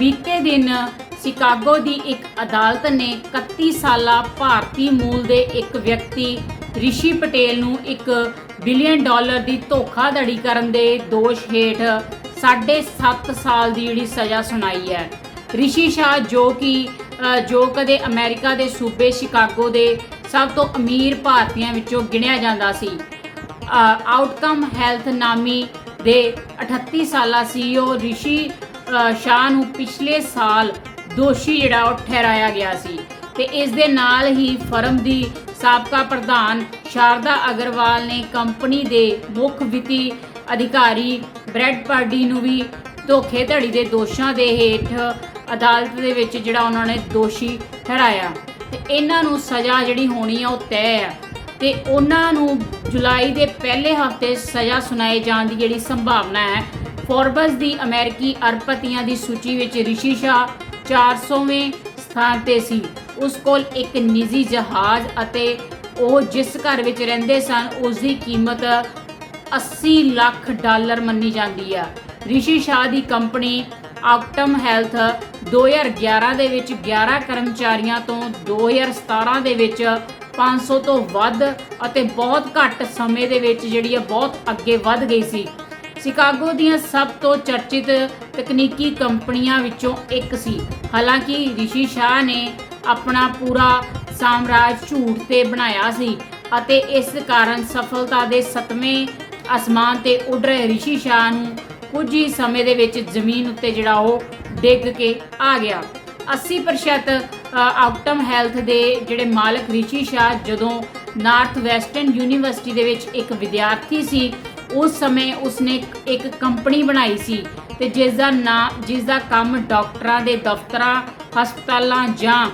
ਬੀਤੇ ਦਿਨ ਸ਼ਿਕਾਗੋ ਦੀ ਇੱਕ ਅਦਾਲਤ ਨੇ 31 ਸਾਲਾ ਭਾਰਤੀ ਮੂਲ ਦੇ ਇੱਕ ਵਿਅਕਤੀ ਰਿਸ਼ੀ ਪਟੇਲ ਨੂੰ ਇੱਕ ਬਿਲੀਅਨ ਡਾਲਰ ਦੀ ਧੋਖਾਧੜੀ ਕਰਨ ਦੇ ਦੋਸ਼ ਹੇਠ 7.5 ਸਾਲ ਦੀ ਜਿਹੜੀ ਸਜ਼ਾ ਸੁਣਾਈ ਹੈ। ਰਿਸ਼ੀ ਸ਼ਾਹ ਜੋ ਕਿ ਜੋ ਕਦੇ ਅਮਰੀਕਾ ਦੇ ਸੂਬੇ ਸ਼ਿਕਾਗੋ ਦੇ ਸਭ ਤੋਂ ਅਮੀਰ ਭਾਰਤੀਆਂ ਵਿੱਚੋਂ ਗਿਣਿਆ ਜਾਂਦਾ ਸੀ। ਆਊਟਕਮ ਹੈਲਥ ਨਾਮੀ ਦੇ 38 ਸਾਲਾ ਸੀਈਓ ਰਿਸ਼ੀ ਸ਼ਾਹ ਨੂੰ ਪਿਛਲੇ ਸਾਲ ਦੋਸ਼ੀ ਜਿਹੜਾ ਉਹ ਠਹਿਰਾਇਆ ਗਿਆ ਸੀ ਤੇ ਇਸ ਦੇ ਨਾਲ ਹੀ ਫਰਮ ਦੀ ਸਾਬਕਾ ਪ੍ਰਧਾਨ ਸ਼ਾਰਦਾ ਅਗਰਵਾਲ ਨੇ ਕੰਪਨੀ ਦੇ ਮੁੱਖ ਵਿੱਤੀ ਅਧਿਕਾਰੀ ਬ੍ਰੈਡ ਪਾਰਡੀ ਨੂੰ ਵੀ ਧੋਖੇਧੜੀ ਦੇ ਦੋਸ਼ਾਂ ਦੇ ਹੇਠ ਅਦਾਲਤ ਦੇ ਵਿੱਚ ਜਿਹੜਾ ਉਹਨਾਂ ਨੇ ਦੋਸ਼ੀ ਠਹਿਰਾਇਆ। ਤੇ ਇਹਨਾਂ ਨੂੰ ਸਜ਼ਾ ਜਿਹੜੀ ਹੋਣੀ ਆ ਉਹ ਤੈਅ ਹੈ ਤੇ ਉਹਨਾਂ ਨੂੰ ਜੁਲਾਈ ਦੇ ਪਹਿਲੇ ਹਫ਼ਤੇ ਸਜ਼ਾ ਸੁਣਾਏ ਜਾਣ ਦੀ ਜਿਹੜੀ ਸੰਭਾਵਨਾ ਹੈ ਫੋਰਬਸ ਦੀ ਅਮਰੀਕੀ ਅਰਬਪਤੀਆਂ ਦੀ ਸੂਚੀ ਵਿੱਚ ਰਿਸ਼ੀ ਸ਼ਾਹ 400ਵੇਂ ਸਥਾਨ ਤੇ ਸੀ। ਉਸ ਕੋਲ ਇੱਕ ਨਿੱਜੀ ਜਹਾਜ਼ ਅਤੇ ਉਹ ਜਿਸ ਘਰ ਵਿੱਚ ਰਹਿੰਦੇ ਸਨ, ਉਸ ਦੀ ਕੀਮਤ 80 ਲੱਖ ਡਾਲਰ ਮੰਨੀ ਜਾਂਦੀ ਆ। ਰਿਸ਼ੀ ਸ਼ਾਹ ਦੀ ਕੰਪਨੀ ਆਕਟਮ ਹੈਲਥ 2011 ਦੇ ਵਿੱਚ 11 ਕਰਮਚਾਰੀਆਂ ਤੋਂ 2017 ਦੇ ਵਿੱਚ 500 ਤੋਂ ਵੱਧ ਅਤੇ ਬਹੁਤ ਘੱਟ ਸਮੇਂ ਦੇ ਵਿੱਚ ਜਿਹੜੀ ਆ, ਬਹੁਤ ਅੱਗੇ ਵੱਧ ਗਈ ਸੀ। ਸ਼ਿਕਾਗੋ ਦੀਆਂ ਸਭ ਤੋਂ ਚਰਚਿਤ ਤਕਨੀਕੀ ਕੰਪਨੀਆਂ ਵਿੱਚੋਂ ਇੱਕ ਸੀ। ਹਾਲਾਂਕਿ ਰਿਸ਼ੀ ਸ਼ਾਹ ਨੇ ਆਪਣਾ ਪੂਰਾ ਸਾਮਰਾਜ ਝੂਠ ਤੇ ਬਣਾਇਆ ਸੀ ਅਤੇ ਇਸ ਕਾਰਨ ਸਫਲਤਾ ਦੇ ਸਤਵੇਂ ਅਸਮਾਨ ਤੇ ਉੱਡ ਰਹੇ ਰਿਸ਼ੀ ਸ਼ਾਹ ਨੂੰ ਕੁਝ ਹੀ ਸਮੇਂ ਦੇ ਵਿੱਚ ਜ਼ਮੀਨ ਉੱਤੇ ਜਿਹੜਾ ਉਹ ਡਿੱਗ ਕੇ ਆ ਗਿਆ। 80% ਆਊਟਮ ਹੈਲਥ ਦੇ ਜਿਹੜੇ ਮਾਲਕ ਰਿਸ਼ੀ ਸ਼ਾਹ ਜਦੋਂ ਨਾਰਥ ਵੈਸਟਰਨ ਯੂਨੀਵਰਸਿਟੀ ਦੇ ਵਿੱਚ ਇੱਕ ਵਿਦਿਆਰਥੀ ਸੀ ਉਸ ਸਮੇਂ ਉਸਨੇ ਇੱਕ- ਕੰਪਨੀ ਬਣਾਈ ਸੀ ਤੇ ਜਿਸ ਦਾ ਨਾਂ ਜਿਸ ਦਾ ਕੰਮ ਡਾਕਟਰਾਂ ਦੇ ਦਫ਼ਤਰਾਂ, ਹਸਪਤਾਲਾਂ ਜਾਂ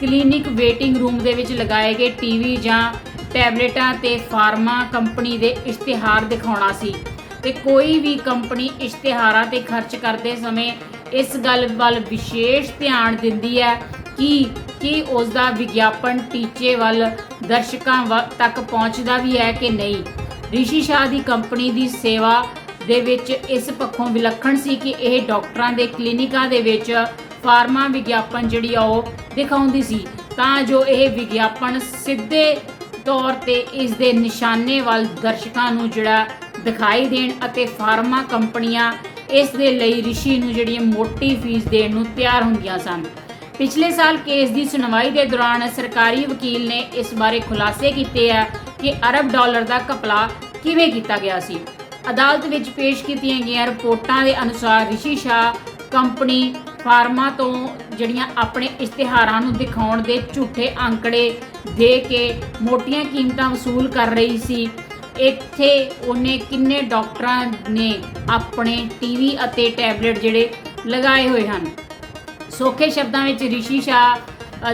ਕਲੀਨਿਕ ਵੇਟਿੰਗ ਰੂਮ ਦੇ ਵਿੱਚ ਲਗਾਏ ਗਏ ਟੀਵੀ ਜਾਂ ਟੈਬਲੇਟਾਂ ਤੇ ਫਾਰਮਾ ਕੰਪਨੀ ਦੇ ਇਸ਼ਤਿਹਾਰ ਦਿਖਾਉਣਾ ਸੀ। ਤੇ ਕੋਈ ਵੀ ਕੰਪਨੀ ਇਸ਼ਤਿਹਾਰਾਂ ਤੇ ਖਰਚ ਕਰਦੇ ਸਮੇਂ ਇਸ ਗੱਲ ਵੱਲ ਵਿਸ਼ੇਸ਼ ਧਿਆਨ ਦਿੰਦੀ ਹੈ ਕਿ, ਕੀ ਉਸ ਦਾ ਵਿਗਿਆਪਨ ਟੀਚੇ ਵੱਲ ਦਰਸ਼ਕਾਂ ਵ- ਤੱਕ ਪਹੁੰਚਦਾ ਵੀ ਹੈ ਕਿ ਨਹੀਂ। ਰਿਸ਼ੀ ਸ਼ਾਹ ਦੀ ਕੰਪਨੀ ਦੀ ਸੇਵਾ ਦੇ ਵਿੱਚ ਇਸ ਪੱਖੋਂ ਵਿਲੱਖਣ ਸੀ ਕਿ ਇਹ ਡਾਕਟਰਾਂ ਦੇ ਕਲੀਨਿਕਾਂ ਦੇ ਵਿੱਚ ਫਾਰਮਾ ਵਿਗਿਆਪਨ ਜਿਹੜੀ ਆ ਉਹ ਦਿਖਾਉਂਦੀ ਸੀ। ਤਾਂ ਜੋ ਇਹ ਵਿਗਿਆਪਨ ਸਿੱਧੇ ਤੌਰ ਤੇ ਇਸ ਦੇ ਨਿਸ਼ਾਨੇ ਵੱਲ ਦਰਸ਼ਕਾਂ ਨੂੰ ਜਿਹੜਾ ਦਿਖਾਈ ਦੇਣ ਅਤੇ ਫਾਰਮਾ ਕੰਪਨੀਆਂ ਇਸ ਦੇ ਲਈ ਰਿਸ਼ੀ ਨੂੰ ਜਿਹੜੀ ਮੋਟੀ ਫੀਸ ਦੇਣ ਨੂੰ ਤਿਆਰ ਹੁੰਦੀਆਂ ਸਨ। ਪਿਛਲੇ ਸਾਲ ਕੇਸ ਦੀ ਸੁਣਵਾਈ ਦੇ ਦੌਰਾਨ ਸਰਕਾਰੀ ਵਕੀਲ ਨੇ ਇਸ ਬਾਰੇ ਖੁਲਾਸੇ ਕੀਤੇ ਆ ਕਿ ਅਰਬ ਡਾਲਰ ਦਾ ਘਪਲਾ ਕਿਵੇਂ ਕੀਤਾ ਗਿਆ ਸੀ? ਅਦਾਲਤ ਵਿੱਚ ਪੇਸ਼ ਕੀਤੀਆਂ ਗਈਆਂ ਰਿਪੋਰਟਾਂ ਦੇ ਅਨੁਸਾਰ ਰਿਸ਼ੀ ਸ਼ਾਹ ਕੰਪਨੀ ਫਾਰਮਾ ਤੋਂ ਜਿਹੜੀਆਂ ਆਪਣੇ ਇਸ਼ਤਿਹਾਰਾਂ ਨੂੰ ਦਿਖਾਉਣ ਦੇ ਝੂਠੇ ਅੰਕੜੇ ਦੇ ਕੇ ਮੋਟੀਆਂ ਕੀਮਤਾਂ ਵਸੂਲ ਕਰ ਰਹੀ ਸੀ। ਇੱਥੇ ਉਹਨੇ ਕਿੰਨੇ ਡਾਕਟਰਾਂ ਨੇ ਆਪਣੇ ਟੀਵੀ ਅਤੇ ਟੈਬਲੇਟ ਜਿਹੜੇ ਲਗਾਏ ਹੋਏ ਹਨ? ਸੌਖੇ ਸ਼ਬਦਾਂ ਵਿੱਚ ਰਿਸ਼ੀ ਸ਼ਾਹ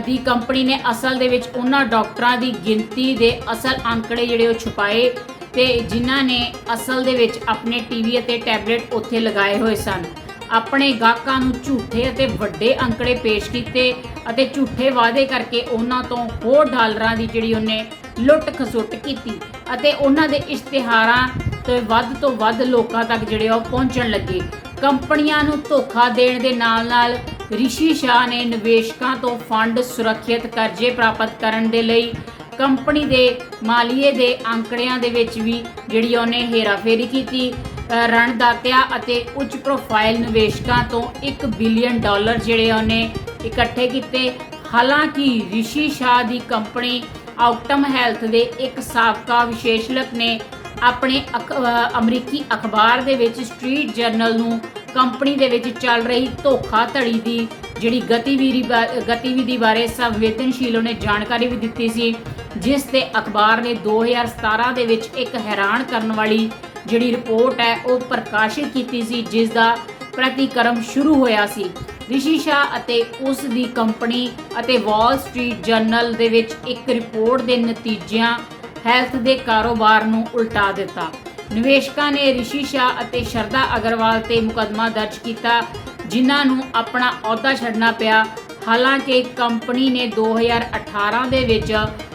ਦੀ ਕੰਪਨੀ ਨੇ ਅਸਲ ਦੇ ਵਿੱਚ ਉਹਨਾਂ ਡਾਕਟਰਾਂ ਦੀ ਗਿਣਤੀ ਦੇ ਅਸਲ ਅੰਕੜੇ ਜਿਹੜੇ ਉਹ ਛੁਪਾਏ ਤੇ ਜਿਨ੍ਹਾਂ ਨੇ ਅਸਲ ਦੇ ਵਿੱਚ ਆਪਣੇ ਟੀਵੀ ਅਤੇ ਟੈਬਲੇਟ ਉੱਥੇ ਲਗਾਏ ਹੋਏ ਸਨ। ਆਪਣੇ ਗਾਹਕਾਂ ਨੂੰ ਝੂਠੇ ਅਤੇ ਵੱਡੇ ਅੰਕੜੇ ਪੇਸ਼ ਕੀਤੇ ਅਤੇ ਝੂਠੇ ਵਾਅਦੇ ਕਰਕੇ ਉਹਨਾਂ ਤੋਂ ਹੋਰ ਡਾਲਰਾਂ ਦੀ ਜਿਹੜੀ ਉਹਨੇ ਲੁੱਟ ਖਸੁੱਟ ਕੀਤੀ ਅਤੇ ਉਹਨਾਂ ਦੇ ਇਸ਼ਤਿਹਾਰਾਂ ਤੋਂ ਵੱਧ ਤੋਂ ਵੱਧ ਲੋਕਾਂ ਤੱਕ ਜਿਹੜੇ ਉਹ ਪਹੁੰਚਣ ਲੱਗੇ। ਕੰਪਨੀਆਂ ਨੂੰ ਧੋਖਾ ਦੇਣ ਦੇ ਨਾਲ-ਨਾਲ ਰਿਸ਼ੀ ਸ਼ਾਹ ਨੇ ਨਿਵੇਸ਼ਕਾਂ ਤੋਂ ਫੰਡ ਸੁਰੱਖਿਅਤ ਕਰਜ਼ੇ ਪ੍ਰਾਪਤ ਕਰਨ ਦੇ ਲਈ ਕੰਪਨੀ ਦੇ ਮਾਲੀਏ ਦੇ ਅੰਕੜਿਆਂ ਦੇ ਵਿੱਚ ਵੀ ਜਿਹੜੀ ਉਹਨੇ ਹੇਰਾਫੇਰੀ ਕੀਤੀ ਅ, ਰਣਦਾਤਿਆਂ ਅਤੇ ਉੱਚ ਪ੍ਰੋਫਾਈਲ ਨਿਵੇਸ਼ਕਾਂ ਤੋਂ 1 ਬਿਲੀਅਨ ਡਾਲਰ ਜਿਹੜੇ ਉਹਨੇ ਇਕੱਠੇ ਕੀਤੇ। ਹਾਲਾਂਕਿ ਰਿਸ਼ੀ ਸ਼ਾਹ ਦੀ ਕੰਪਨੀ ਆਊਟਮ ਹੈਲਥ ਦੇ ਇੱਕ ਸਾਬਕਾ ਵਿਸ਼ੇਸ਼ਲਕ ਨੇ ਆਪਣੇ ਅਖ- ਅਮਰੀਕੀ ਅਖਬਾਰ ਦੇ ਵਿੱਚ ਸਟਰੀਟ ਜਰਨਲ ਨੂੰ ਕੰਪਨੀ ਦੇ ਵਿੱਚ ਚੱਲ ਰਹੀ ਧੋਖਾਧੜੀ ਦੀ ਜਿਹੜੀ ਗਤੀਵਿਧੀ ਬਾ- ਗਤੀਵਿਧੀ ਬਾਰੇ ਸੰਵੇਦਨਸ਼ੀਲ ਉਹਨੇ ਜਾਣਕਾਰੀ ਵੀ ਦਿੱਤੀ ਸੀ, ਜਿਸ ਤੇ ਅਖਬਾਰ ਨੇ 2017 ਦੇ ਵਿੱਚ ਇੱਕ ਹੈਰਾਨ ਕਰਨ ਵਾਲੀ ਜਿਹੜੀ ਰਿਪੋਰਟ ਹੈ, ਉਹ ਪ੍ਰਕਾਸ਼ਿਤ ਕੀਤੀ ਸੀ, ਜਿਸ ਦਾ ਪ੍ਰਤੀਕਰਮ ਸ਼ੁਰੂ ਹੋਇਆ ਸੀ। ਰਿਸ਼ੀ ਸ਼ਾਹ ਅਤੇ ਉਸ ਦੀ ਕੰਪਨੀ ਅਤੇ ਵਾਲ ਸਟਰੀਟ ਜਰਨਲ ਦੇ ਵਿੱਚ ਇੱਕ ਰਿਪੋਰਟ ਦੇ ਨਤੀਜਿਆਂ, ਹੈਲਥ ਦੇ ਕਾਰੋਬਾਰ ਨੂੰ ਉਲਟਾ ਦਿੱਤਾ। ਨਿਵੇਸ਼ਕਾਂ ਨੇ ਰਿਸ਼ੀ ਸ਼ਾਹ ਅਤੇ ਸ਼ਰਦਾ ਅਗਰਵਾਲ ਤੇ ਮੁਕੱਦਮਾ ਦਰਜ ਕੀਤਾ, ਜਿਨ੍ਹਾਂ ਨੂੰ ਆਪਣਾ ਅਹੁਦਾ ਛੱਡਣਾ ਪਿਆ। ਹਾਲਾਂਕਿ ਕੰਪਨੀ ਨੇ 2018 ਦੇ ਵਿੱਚ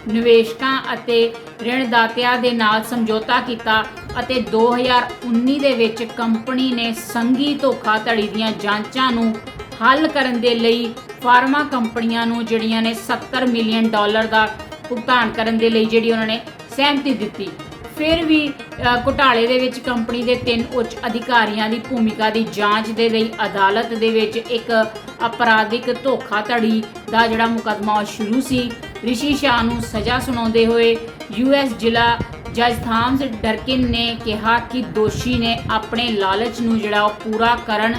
ਨਿਵੇਸ਼ਕਾਂ ਅਤੇ ਰਿਣਦਾਤਿਆਂ ਦੇ ਨਾਲ ਸਮਝੌਤਾ ਕੀਤਾ ਅਤੇ 2019 ਦੇ ਵਿੱਚ ਕੰਪਨੀ ਨੇ ਸੰਗੀ ਧੋਖਾਧੜੀ ਦੀਆਂ ਜਾਂਚਾਂ ਨੂੰ ਹੱਲ ਕਰਨ ਦੇ ਲਈ ਫਾਰਮਾ ਕੰਪਨੀਆਂ ਨੂੰ ਜਿਹੜੀਆਂ ਨੇ 70 ਮਿਲੀਅਨ ਡਾਲਰ ਦਾ ਭੁਗਤਾਨ ਕਰਨ ਦੇ ਲਈ ਜਿਹੜੀ ਉਹਨਾਂ ਨੇ ਸਹਿਮਤੀ ਦਿੱਤੀ। ਫਿਰ ਵੀ ਘੁਟਾਲੇ ਦੇ ਵਿੱਚ ਕੰਪਨੀ ਦੇ ਤਿੰਨ ਉੱਚ ਅਧਿਕਾਰੀਆਂ ਦੀ ਭੂਮਿਕਾ ਦੀ ਜਾਂਚ ਦੇ ਲਈ ਅਦਾਲਤ ਦੇ ਵਿੱਚ ਇੱਕ ਅਪਰਾਧਿਕ ਧੋਖਾਧੜੀ ਦਾ ਜਿਹੜਾ ਮੁਕੱਦਮਾ ਉਹ ਸ਼ੁਰੂ ਸੀ। ਰਿਸ਼ੀ ਸ਼ਾਹ ਨੂੰ ਸਜ਼ਾ ਸੁਣਾਉਂਦੇ ਹੋਏ ਯੂਐਸ ਜ਼ਿਲ੍ਹਾ ਜੱਜ ਥਾਮਸ ਡਰਕਿਨ ਨੇ ਕਿਹਾ ਕਿ ਦੋਸ਼ੀ ਨੇ ਆਪਣੇ ਲਾਲਚ ਨੂੰ ਜਿਹੜਾ ਉਹ ਪੂਰਾ ਕਰਨ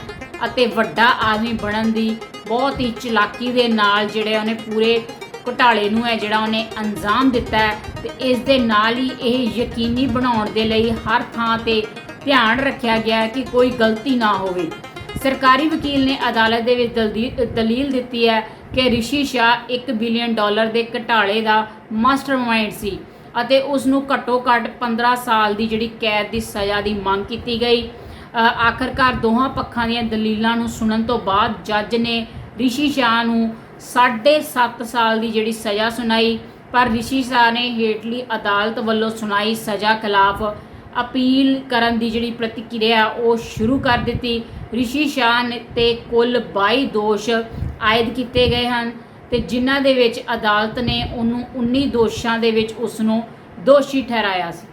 ਅਤੇ ਵੱਡਾ ਆਦਮੀ ਬਣਨ ਦੀ ਬਹੁਤ ਹੀ ਚਲਾਕੀ ਦੇ ਨਾਲ ਜਿਹੜੇ ਉਹਨੇ ਪੂਰੇ ਘੁਟਾਲੇ ਨੂੰ ਹੈ ਜਿਹੜਾ ਉਹਨੇ ਅੰਜਾਮ ਦਿੱਤਾ ਹੈ ਤੇ ਇਸ ਦੇ ਨਾਲ ਹੀ ਇਹ ਯਕੀਨੀ ਬਣਾਉਣ ਦੇ ਲਈ ਹਰ ਥਾਂ ਤੇ ਧਿਆਨ ਰੱਖਿਆ ਗਿਆ ਕਿ ਕੋਈ ਗਲਤੀ ਨਾ ਹੋਵੇ। ਸਰਕਾਰੀ ਵਕੀਲ ਨੇ ਅਦਾਲਤ ਦੇ ਵਿੱਚ ਦਲਦੀ- ਦਲੀਲ ਦਿੱਤੀ ਹੈ ਕਿ ਰਿਸ਼ੀ ਸ਼ਾਹ 1 ਬਿਲੀਅਨ ਡਾਲਰ ਦੇ ਘਟਾਲੇ ਦਾ ਮਾਸਟਰਮਾਈਂਡ ਸੀ ਅਤੇ ਉਸ ਨੂੰ ਘੱਟੋ ਘੱਟ 15 ਸਾਲ ਦੀ ਜਿਹੜੀ ਕੈਦ ਦੀ ਸਜ਼ਾ ਦੀ ਮੰਗ ਕੀਤੀ ਗਈ। ਅ, ਆਖਰਕਾਰ ਦੋਹਾਂ ਪੱਖਾਂ ਦੀਆਂ ਦਲੀਲਾਂ ਨੂੰ ਸੁਣਨ ਤੋਂ ਬਾਅਦ ਜੱਜ ਨੇ ਰਿਸ਼ੀ ਸ਼ਾਹ ਨੂੰ 7.5 ਸਾਲ ਦੀ ਜਿਹੜੀ ਸਜ਼ਾ ਸੁਣਾਈ, ਪਰ ਰਿਸ਼ੀ ਸ਼ਾਹ ਨੇ ਹੇਠਲੀ ਅਦਾਲਤ ਵੱਲੋਂ ਸੁਣਾਈ ਸਜ਼ਾ ਖਿਲਾਫ ਅਪੀਲ ਕਰਨ ਦੀ ਜਿਹੜੀ ਪ੍ਰਤੀਕਿਰਿਆ ਉਹ ਸ਼ੁਰੂ ਕਰ ਦਿੱਤੀ। ਰਿਸ਼ੀ ਸ਼ਾਹ ਨੇ ਤੇ ਕੁੱਲ 22 ਦੋਸ਼ ਆਇਦ ਕੀਤੇ ਗਏ ਹਨ ਤੇ ਜਿਨ੍ਹਾਂ ਦੇ ਵਿੱਚ ਅਦਾਲਤ ਨੇ ਉਹਨੂੰ 19 ਦੋਸ਼ਾਂ ਦੇ ਵਿੱਚ ਉਸ ਨੂੰ ਦੋਸ਼ੀ ਠਹਿਰਾਇਆ ਸੀ।